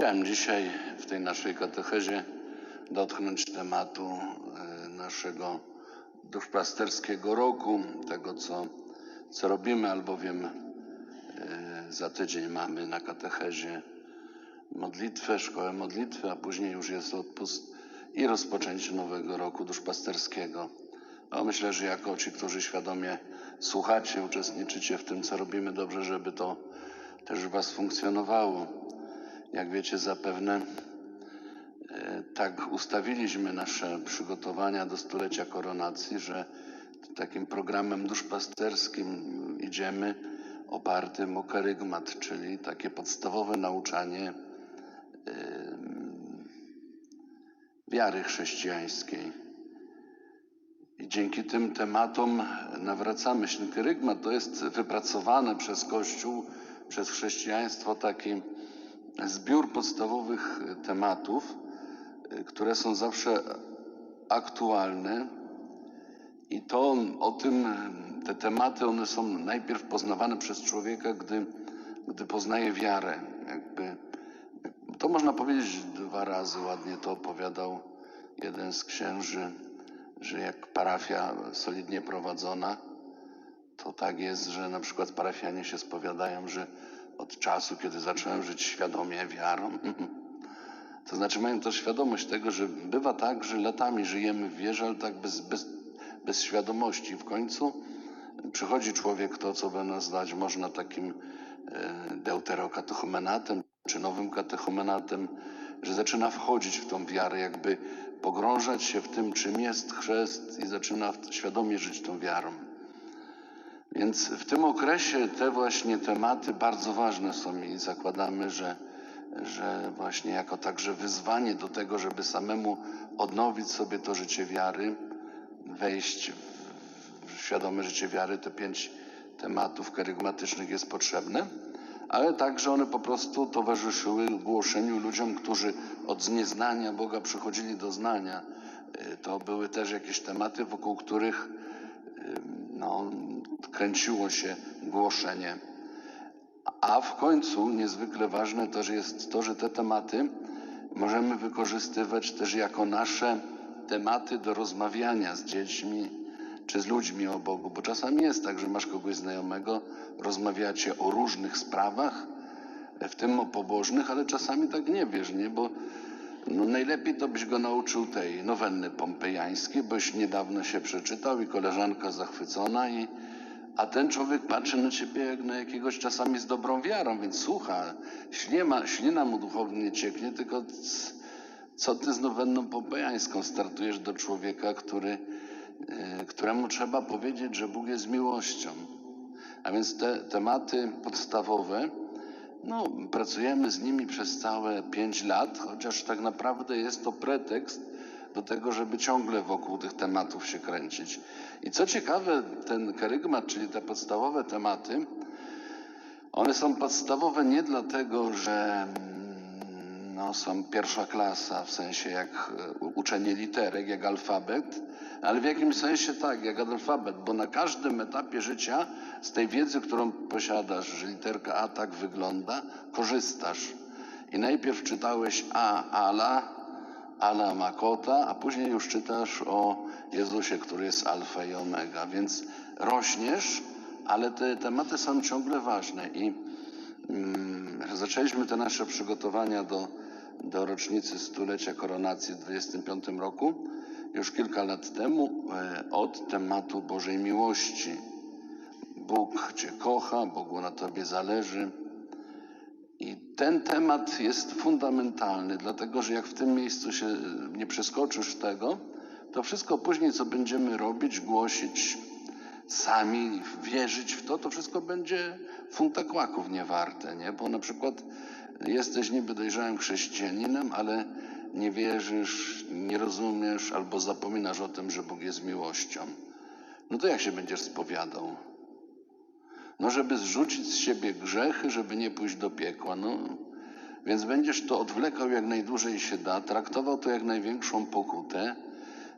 Chciałem dzisiaj w tej naszej katechezie dotknąć tematu e, naszego duszpasterskiego roku, tego co, co robimy, albowiem e, za tydzień mamy na katechezie modlitwę, szkołę modlitwy, a później już jest odpust i rozpoczęcie nowego roku duszpasterskiego. No, myślę, że jako ci, którzy świadomie słuchacie, uczestniczycie w tym, co robimy, dobrze, żeby to też w Was funkcjonowało. Jak wiecie, zapewne e, tak ustawiliśmy nasze przygotowania do stulecia koronacji, że takim programem duszpasterskim idziemy opartym o karygmat, czyli takie podstawowe nauczanie wiary chrześcijańskiej. I dzięki tym tematom nawracamy się. Kerygmat to jest wypracowany przez Kościół, przez chrześcijaństwo taki zbiór podstawowych tematów, y, które są zawsze aktualne. I to o tym, te tematy, one są najpierw poznawane przez człowieka, gdy, gdy poznaje wiarę. Jakby, to można powiedzieć dwa razy, ładnie to opowiadał jeden z księży, że jak parafia solidnie prowadzona, to tak jest, że na przykład parafianie się spowiadają, że od czasu, kiedy zacząłem żyć świadomie wiarą, to znaczy mają też świadomość tego, że bywa tak, że latami żyjemy w wierze, ale tak bez, bez, bez świadomości. W końcu przychodzi człowiek, to co by nazwać można takim e, deuterokatechumenatem, czy nowym katechumenatem, że zaczyna wchodzić w tą wiarę, jakby pogrążać się w tym, czym jest chrzest i zaczyna świadomie żyć tą wiarą. Więc w tym okresie te właśnie tematy bardzo ważne są i zakładamy, że, że właśnie jako także wyzwanie do tego, żeby samemu odnowić sobie to życie wiary, wejść w, świadome życie wiary, te pięć tematów kerygmatycznych jest potrzebne, ale także one po prostu towarzyszyły głoszeniu ludziom, którzy od nieznania Boga przychodzili do znania. Y, To były też jakieś tematy, wokół których no, kręciło się głoszenie. A w końcu niezwykle ważne też jest to, że te tematy możemy wykorzystywać też jako nasze tematy do rozmawiania z dziećmi czy z ludźmi o Bogu, bo czasami jest tak, że masz kogoś znajomego, rozmawiacie o różnych sprawach, w tym o pobożnych, ale czasami tak nie wiesz, nie? Bo no najlepiej to byś go nauczył tej nowenny pompejańskiej, boś niedawno się przeczytał i koleżanka zachwycona i a ten człowiek patrzy na ciebie jak na jakiegoś czasami z dobrą wiarą, więc słucha, ślina, ślina mu duchownie cieknie, tylko co ty z nowenną pompejańską startujesz do człowieka, który, e, któremu trzeba powiedzieć, że Bóg jest miłością. A więc te tematy podstawowe, no, pracujemy z nimi przez całe pięć lat, chociaż tak naprawdę jest to pretekst do tego, żeby ciągle wokół tych tematów się kręcić. I co ciekawe, ten kerygmat, czyli te podstawowe tematy, one są podstawowe nie dlatego, że mm, no, są pierwsza klasa, w sensie jak e, uczenie literek, jak alfabet, ale w jakimś sensie tak, jak alfabet, bo na każdym etapie życia z tej wiedzy, którą posiadasz, że literka A tak wygląda, korzystasz. I najpierw czytałeś A, Ala, Ala ma kota, a później już czytasz o Jezusie, który jest alfa i omega, więc rośniesz, ale te tematy są ciągle ważne i mm, zaczęliśmy te nasze przygotowania do, do rocznicy stulecia koronacji w 25 roku już kilka lat temu e, od tematu Bożej miłości. Bóg Cię kocha, Bogu na Tobie zależy. Ten temat jest fundamentalny, dlatego że jak w tym miejscu się nie przeskoczysz tego, to wszystko później, co będziemy robić, głosić sami, wierzyć w to, to wszystko będzie funta kłaków niewarte, nie? Bo na przykład jesteś niby dojrzałym chrześcijaninem, ale nie wierzysz, nie rozumiesz albo zapominasz o tym, że Bóg jest miłością. No to jak się będziesz spowiadał? No, żeby zrzucić z siebie grzechy, żeby nie pójść do piekła. No, więc będziesz to odwlekał jak najdłużej się da, traktował to jak największą pokutę,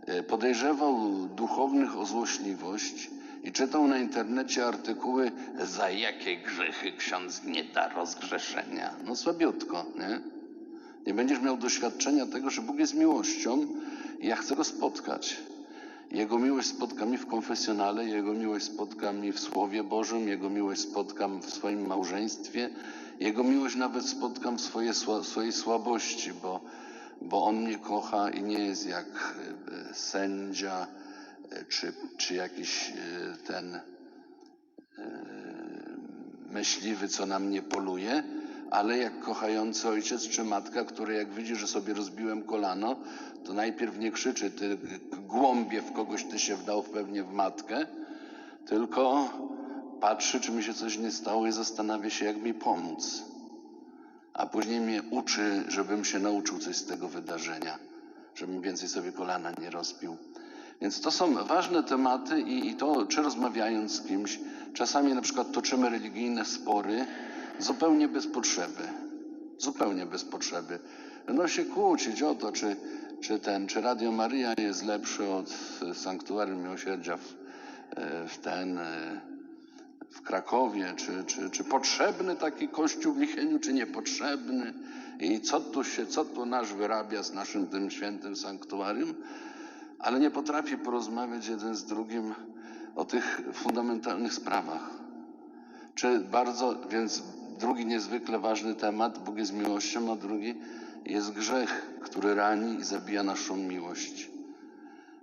e, podejrzewał duchownych o złośliwość i czytał na internecie artykuły, za jakie grzechy ksiądz nie da rozgrzeszenia. No słabiutko, nie? Nie będziesz miał doświadczenia tego, że Bóg jest miłością i ja chcę go spotkać. Jego miłość spotka mi w konfesjonale, Jego miłość spotka mi w Słowie Bożym, Jego miłość spotkam w swoim małżeństwie, Jego miłość nawet spotkam w swojej słabości, bo, bo On mnie kocha i nie jest jak e, sędzia e, czy, czy jakiś e, ten myśliwy, co na mnie poluje, ale jak kochający ojciec czy matka, który jak widzi, że sobie rozbiłem kolano, to najpierw nie krzyczy, ty głąbie w kogoś ty się wdał pewnie w matkę, tylko patrzy, czy mi się coś nie stało i zastanawia się, jak mi pomóc. A później mnie uczy, żebym się nauczył coś z tego wydarzenia, żebym więcej sobie kolana nie rozbił. Więc to są ważne tematy i, i to, czy rozmawiając z kimś, czasami na przykład toczymy religijne spory zupełnie bez potrzeby. Zupełnie bez potrzeby. No się kłócić o to, czy, czy ten, czy Radio Maria jest lepszy od Sanktuarium Miłosierdzia w, e, w ten, e, w Krakowie, czy, czy, czy potrzebny taki kościół w Licheniu, czy niepotrzebny i co tu się, co tu nasz wyrabia z naszym tym świętym sanktuarium, ale nie potrafi porozmawiać jeden z drugim o tych fundamentalnych sprawach. Czy bardzo, więc drugi niezwykle ważny temat, Bóg jest miłością, a drugi jest grzech, który rani i zabija naszą miłość.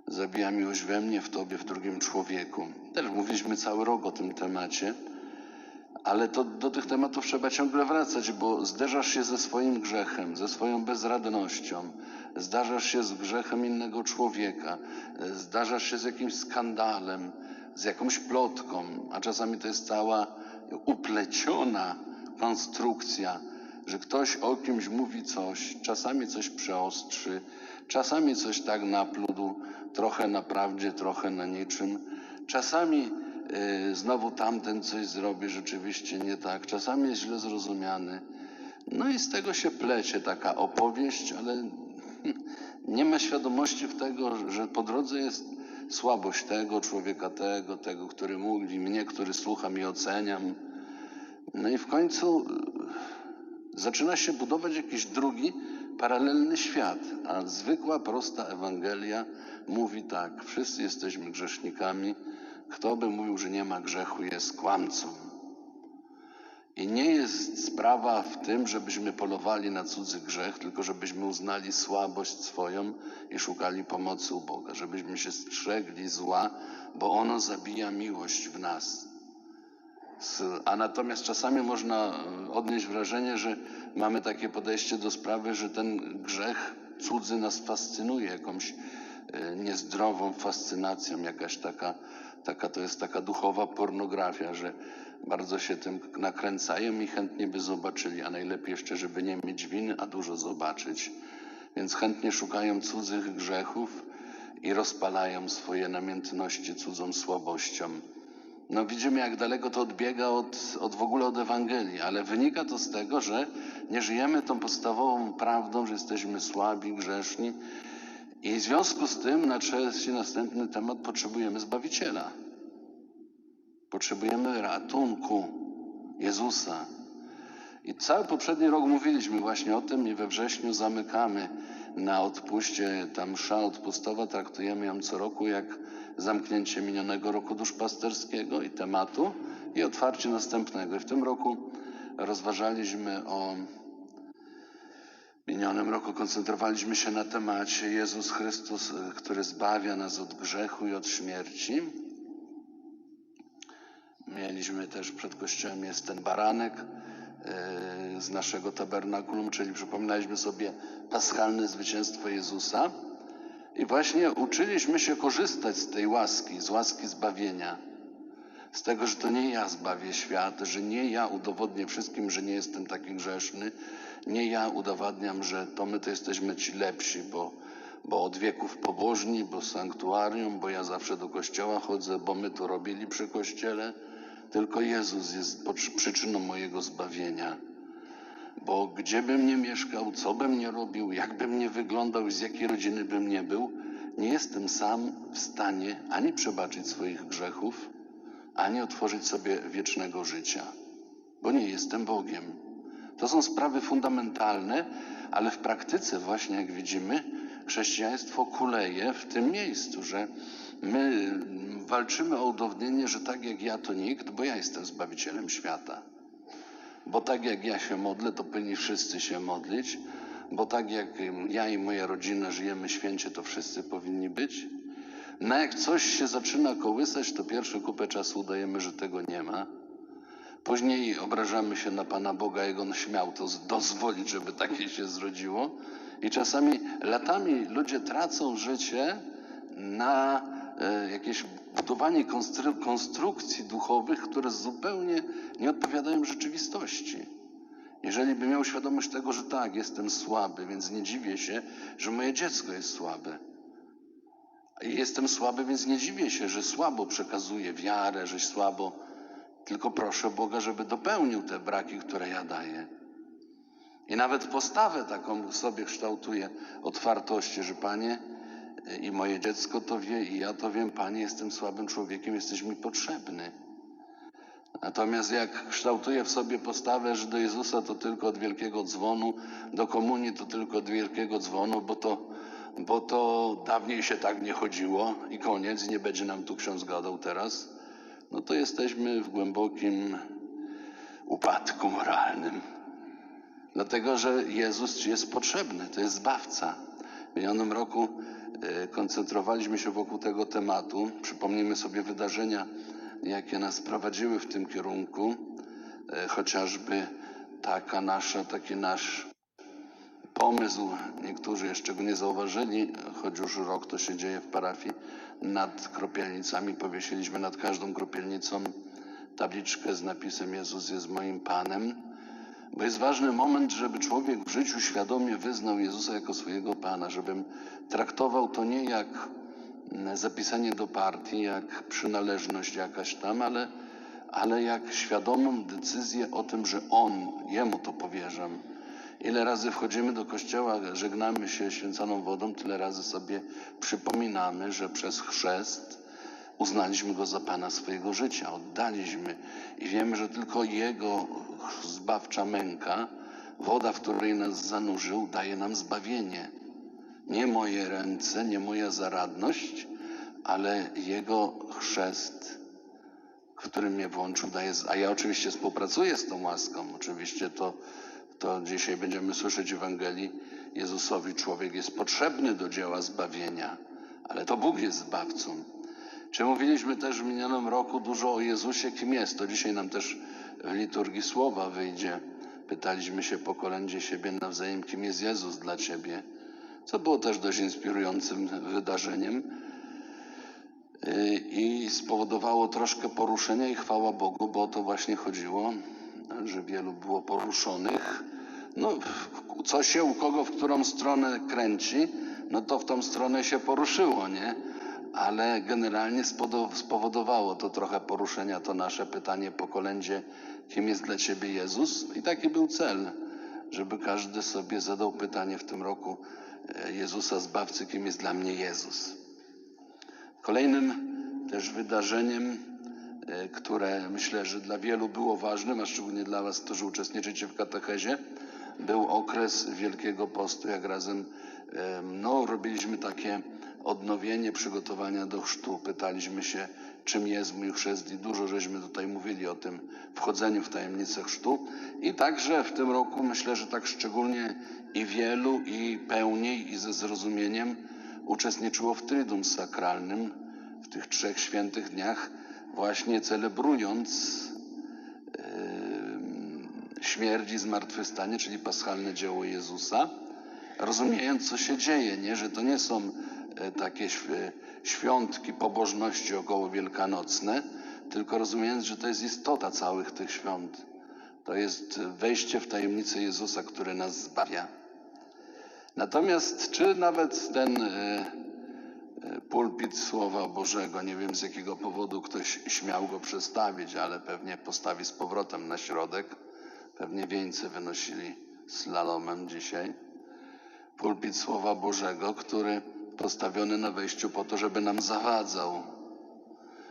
Zabija miłość we mnie, w tobie, w drugim człowieku. Też mówiliśmy cały rok o tym temacie, ale to, do tych tematów trzeba ciągle wracać, bo zderzasz się ze swoim grzechem, ze swoją bezradnością, zdarzasz się z grzechem innego człowieka, zdarzasz się z jakimś skandalem, z jakąś plotką, a czasami to jest cała upleciona konstrukcja, że ktoś o kimś mówi coś, czasami coś przeostrzy, czasami coś tak napludł, trochę na prawdzie, trochę na niczym, czasami y, znowu tamten coś zrobi rzeczywiście nie tak, czasami jest źle zrozumiany. No i z tego się plecie taka opowieść, ale nie ma świadomości w tego, że po drodze jest słabość tego człowieka, tego, tego, który mówi, mnie, który słucham i oceniam. No i w końcu y, zaczyna się budować jakiś drugi, paralelny świat, a zwykła, prosta Ewangelia mówi tak: wszyscy jesteśmy grzesznikami. Kto by mówił, że nie ma grzechu, jest kłamcą. I nie jest sprawa w tym, żebyśmy polowali na cudzy grzech, tylko żebyśmy uznali słabość swoją i szukali pomocy u Boga, żebyśmy się strzegli zła, bo ono zabija miłość w nas. A natomiast czasami można e, odnieść wrażenie, że mamy takie podejście do sprawy, że ten grzech cudzy nas fascynuje jakąś e, niezdrową fascynacją, jakaś taka, taka to jest taka duchowa pornografia, że bardzo się tym nakręcają i chętnie by zobaczyli, a najlepiej jeszcze, żeby nie mieć winy, a dużo zobaczyć. Więc chętnie szukają cudzych grzechów i rozpalają swoje namiętności cudzą słabością. No widzimy, jak daleko to odbiega od, od w ogóle od Ewangelii, ale wynika to z tego, że nie żyjemy tą podstawową prawdą, że jesteśmy słabi, grzeszni i w związku z tym na trzeci następny temat potrzebujemy Zbawiciela. Potrzebujemy ratunku Jezusa. I cały poprzedni rok mówiliśmy właśnie o tym i we wrześniu zamykamy na odpuście, ta msza odpustowa, traktujemy ją co roku jak zamknięcie minionego roku duszpasterskiego i tematu i otwarcie następnego. I w tym roku rozważaliśmy o minionym roku, koncentrowaliśmy się na temacie Jezus Chrystus, który zbawia nas od grzechu i od śmierci. Mieliśmy też przed kościołem jest ten baranek z naszego tabernakulum, czyli przypominaliśmy sobie paschalne zwycięstwo Jezusa. I właśnie uczyliśmy się korzystać z tej łaski, z łaski zbawienia. Z tego, że to nie ja zbawię świat, że nie ja udowodnię wszystkim, że nie jestem taki grzeszny, nie ja udowadniam, że to my to jesteśmy ci lepsi, bo, bo od wieków pobożni, bo sanktuarium, bo ja zawsze do kościoła chodzę, bo my to robili przy kościele. Tylko Jezus jest przyczyną mojego zbawienia. Bo gdzie bym nie mieszkał, co bym nie robił, jak bym nie wyglądał i z jakiej rodziny bym nie był, nie jestem sam w stanie ani przebaczyć swoich grzechów, ani otworzyć sobie wiecznego życia, bo nie jestem Bogiem. To są sprawy fundamentalne, ale w praktyce właśnie, jak widzimy, chrześcijaństwo kuleje w tym miejscu, że my walczymy o udowodnienie, że tak jak ja to nikt, bo ja jestem Zbawicielem świata. Bo tak jak ja się modlę, to powinni wszyscy się modlić, bo tak jak ja i moja rodzina żyjemy święcie, to wszyscy powinni być. No jak coś się zaczyna kołysać, to pierwszy kupę czasu udajemy, że tego nie ma. Później obrażamy się na Pana Boga, jak On śmiał to dozwolić, żeby takie się zrodziło. I czasami latami ludzie tracą życie na e, jakieś budowanie konstru- konstrukcji duchowych, które zupełnie nie odpowiadają rzeczywistości. Jeżeli by miał świadomość tego, że tak, jestem słaby, więc nie dziwię się, że moje dziecko jest słabe. Jestem słaby, więc nie dziwię się, że słabo przekazuję wiarę, że słabo. Tylko proszę Boga, żeby dopełnił te braki, które ja daję. I nawet postawę taką sobie kształtuję otwartości, że Panie i moje dziecko to wie, i ja to wiem, Panie, jestem słabym człowiekiem, jesteś mi potrzebny. Natomiast jak kształtuję w sobie postawę, że do Jezusa to tylko od wielkiego dzwonu, do komunii to tylko od wielkiego dzwonu, bo to, bo to dawniej się tak nie chodziło i koniec, nie będzie nam tu ksiądz gadał teraz, no to jesteśmy w głębokim upadku moralnym. Dlatego, że Jezus jest potrzebny, to jest zbawca. W minionym roku e, koncentrowaliśmy się wokół tego tematu. Przypomnijmy sobie wydarzenia, jakie nas prowadziły w tym kierunku. E, Chociażby taka nasza, taki nasz pomysł, niektórzy jeszcze go nie zauważyli, choć już rok to się dzieje w parafii, nad kropielnicami powiesiliśmy nad każdą kropielnicą tabliczkę z napisem Jezus jest moim Panem. Bo jest ważny moment, żeby człowiek w życiu świadomie wyznał Jezusa jako swojego Pana, żebym traktował to nie jak mm, zapisanie do partii, jak przynależność jakaś tam, ale, ale jak świadomą decyzję o tym, że On, Jemu to powierzam. Ile razy wchodzimy do kościoła, żegnamy się święconą wodą, tyle razy sobie przypominamy, że przez chrzest uznaliśmy Go za Pana swojego życia, oddaliśmy i wiemy, że tylko Jego zbawcza męka, woda, w której nas zanurzył, daje nam zbawienie. Nie moje ręce, nie moja zaradność, ale Jego chrzest, w którym mnie włączył, daje. A ja oczywiście współpracuję z tą łaską. Oczywiście to, to dzisiaj będziemy słyszeć w Ewangelii Jezusowi. Człowiek jest potrzebny do dzieła zbawienia, ale to Bóg jest zbawcą. Czy mówiliśmy też w minionym roku dużo o Jezusie, kim jest? To dzisiaj nam też w liturgii słowa wyjdzie. Pytaliśmy się po kolędzie siebie nawzajem, kim jest Jezus dla Ciebie, co było też dość inspirującym wydarzeniem Yy, i spowodowało troszkę poruszenia i chwała Bogu, bo o to właśnie chodziło, że wielu było poruszonych. No, co się u kogo w którą stronę kręci, no to w tą stronę się poruszyło, nie? Ale generalnie spowodowało to trochę poruszenia, to nasze pytanie po kolędzie, kim jest dla Ciebie Jezus? I taki był cel, żeby każdy sobie zadał pytanie w tym roku e, Jezusa Zbawcy, kim jest dla mnie Jezus. Kolejnym też wydarzeniem, które myślę, że dla wielu było ważnym, a szczególnie dla Was, którzy uczestniczycie w katechezie, był okres Wielkiego Postu, jak razem e, no, robiliśmy takie odnowienie przygotowania do chrztu. Pytaliśmy się, czym jest mój chrzest i dużo żeśmy tutaj mówili o tym wchodzeniu w tajemnicę chrztu. I także w tym roku myślę, że tak szczególnie i wielu, i pełniej, i ze zrozumieniem uczestniczyło w Triduum Sakralnym, w tych trzech świętych dniach, właśnie celebrując e, śmierć i zmartwychwstanie, czyli paschalne dzieło Jezusa, rozumiejąc, co się dzieje, nie? że to nie są e, takie św- świątki pobożności około wielkanocne, tylko rozumiejąc, że to jest istota całych tych świąt. To jest wejście w tajemnicę Jezusa, który nas zbawia. Natomiast czy nawet ten e, e, pulpit Słowa Bożego, nie wiem z jakiego powodu ktoś śmiał go przestawić, ale pewnie postawi z powrotem na środek, pewnie wieńce wynosili slalomem dzisiaj. Pulpit Słowa Bożego, który postawiony na wejściu po to, żeby nam zawadzał,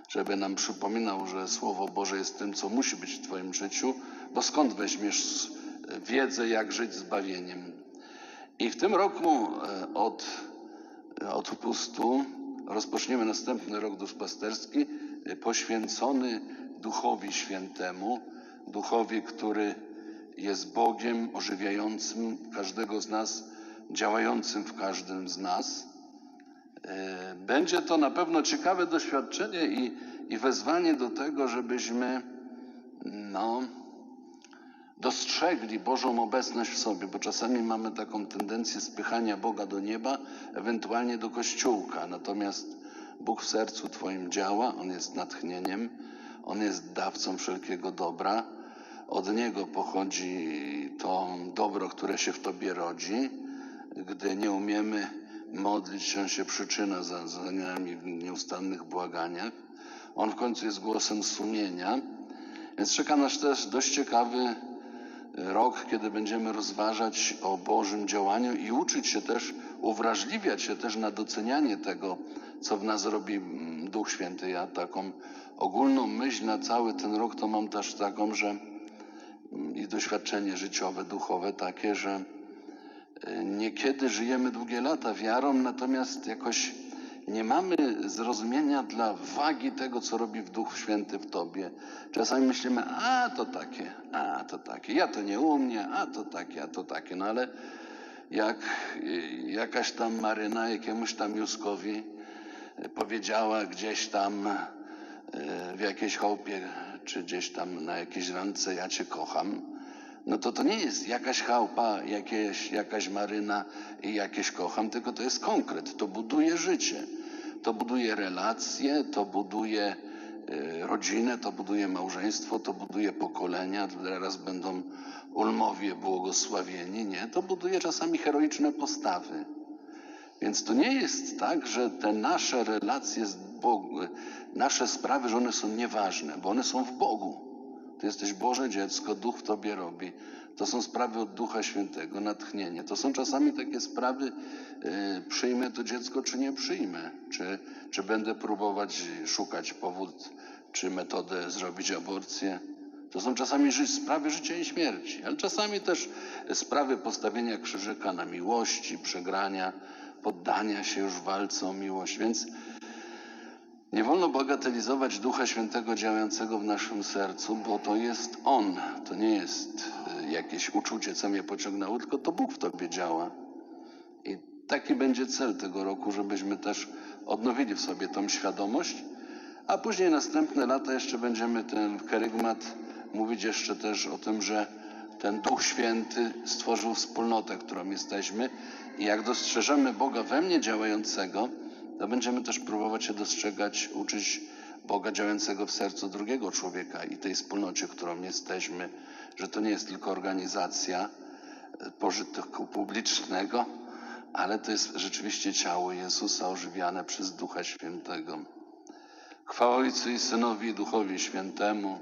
żeby nam przypominał, że Słowo Boże jest tym, co musi być w Twoim życiu, bo skąd weźmiesz wiedzę, jak żyć zbawieniem. I w tym roku e, od, od pustu rozpoczniemy następny rok duszpasterski e, poświęcony Duchowi Świętemu, Duchowi, który jest Bogiem ożywiającym każdego z nas, działającym w każdym z nas. E, Będzie to na pewno ciekawe doświadczenie i, i wezwanie do tego, żebyśmy no, dostrzegli Bożą obecność w sobie, bo czasami mamy taką tendencję spychania Boga do nieba, ewentualnie do kościółka. Natomiast Bóg w sercu Twoim działa, On jest natchnieniem, On jest dawcą wszelkiego dobra. Od Niego pochodzi to dobro, które się w Tobie rodzi. Gdy nie umiemy modlić się, się przyczyna za, za nami w nieustannych błaganiach. On w końcu jest głosem sumienia. Więc czeka nas też dość ciekawy rok, kiedy będziemy rozważać o Bożym działaniu i uczyć się też, uwrażliwiać się też na docenianie tego, co w nas robi mm, Duch Święty. Ja taką ogólną myśl na cały ten rok to mam też taką, że mm, i doświadczenie życiowe, duchowe takie, że y, niekiedy żyjemy długie lata wiarą, natomiast jakoś nie mamy zrozumienia dla wagi tego, co robi w Duch Święty w tobie. Czasami myślimy, a to takie, a to takie, ja to nie umiem, a to takie, a to takie. No ale jak jakaś tam Maryna jakiemuś tam Juskowi y, powiedziała gdzieś tam y, w jakiejś chałupie, czy gdzieś tam na jakiejś randce, ja cię kocham, no to to nie jest jakaś chałupa, jakieś, jakaś maryna i jakieś kocham, tylko to jest konkret. To buduje życie, to buduje relacje, to buduje y, rodzinę, to buduje małżeństwo, to buduje pokolenia. Teraz będą ulmowie błogosławieni, nie? To buduje czasami heroiczne postawy. Więc to nie jest tak, że te nasze relacje z Bogiem, nasze sprawy, że one są nieważne, bo one są w Bogu. Ty jesteś Boże dziecko, Duch w tobie robi. To są sprawy od Ducha Świętego, natchnienie. To są czasami takie sprawy, y, przyjmę to dziecko, czy nie przyjmę. Czy, czy będę próbować szukać powód, czy metodę zrobić aborcję. To są czasami ży- sprawy życia i śmierci, ale czasami też sprawy postawienia krzyżyka na miłości, przegrania, poddania się już walce o miłość. Więc nie wolno bagatelizować Ducha Świętego działającego w naszym sercu, bo to jest On, to nie jest y, jakieś uczucie, co mnie pociągnęło, tylko to Bóg w tobie działa. I taki będzie cel tego roku, żebyśmy też odnowili w sobie tą świadomość, a później następne lata jeszcze będziemy ten kerygmat mówić jeszcze też o tym, że ten Duch Święty stworzył wspólnotę, którą jesteśmy. I jak dostrzeżemy Boga we mnie działającego, to będziemy też próbować się dostrzegać, uczyć Boga działającego w sercu drugiego człowieka i tej wspólnocie, którą jesteśmy, że to nie jest tylko organizacja e, pożytku publicznego, ale to jest rzeczywiście ciało Jezusa ożywiane przez Ducha Świętego. Chwała Ojcu i Synowi i Duchowi Świętemu,